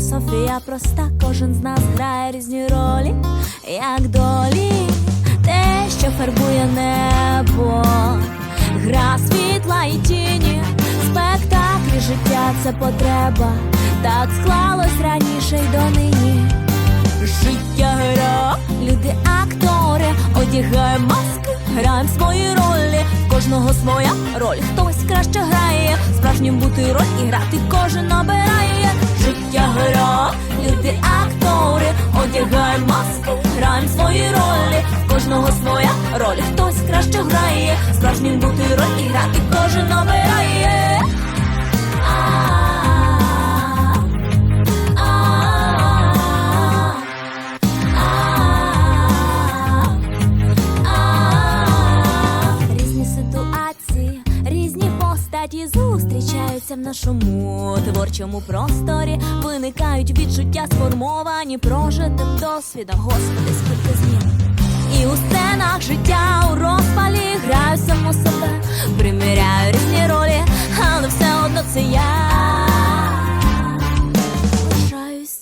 Історія проста, кожен з нас грає різні ролі, як долі, те, що фарбує небо, гра світла і тіні, спектаклі життя це потреба, так склалось раніше й донині. Життя гра, люди актори, одягаємо маски, граємо свої ролі. Кожного своя роль, хтось краще грає. Справжнім бути роль і грати кожен обирає. Гра, люди актори, одягаємо маски, граємо свої ролі. В Кожного своя роль, хтось краще грає. Справжнім бути роль і грати кожен обирає. Різні ситуації, різні постаті в нашому творчому просторі. Виникають відчуття сформовані прожитим досвідом. Господи, скільки змін. І у сценах життя у розпалі граю саму себе, приміряю різні ролі, але все одно це я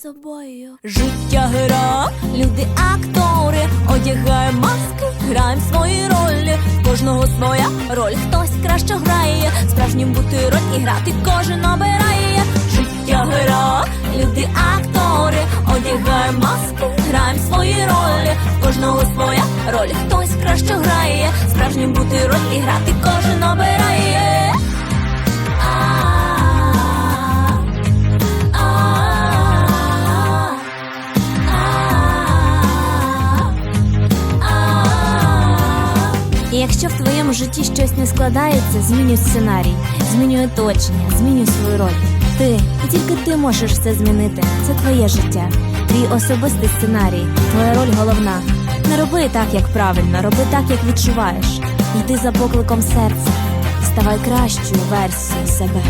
собою. Життя гра, люди актори, одягаємо маски, граємо свої ролі. Кожного своя роль, хтось краще грає. Справжнім бути роль і грати кожен обирає. Життя гра, люди актори, одягаємо маски, граємо свої ролі. Кожного своя роль, хтось краще грає. Якщо в твоєму житті щось не складається, змінюй сценарій, змінюй оточення, змінюй свою роль. Ти і тільки ти можеш все змінити. Це твоє життя, твій особистий сценарій, твоя роль головна. Не роби так, як правильно, роби так, як відчуваєш. Йди за покликом серця, ставай кращою версією себе.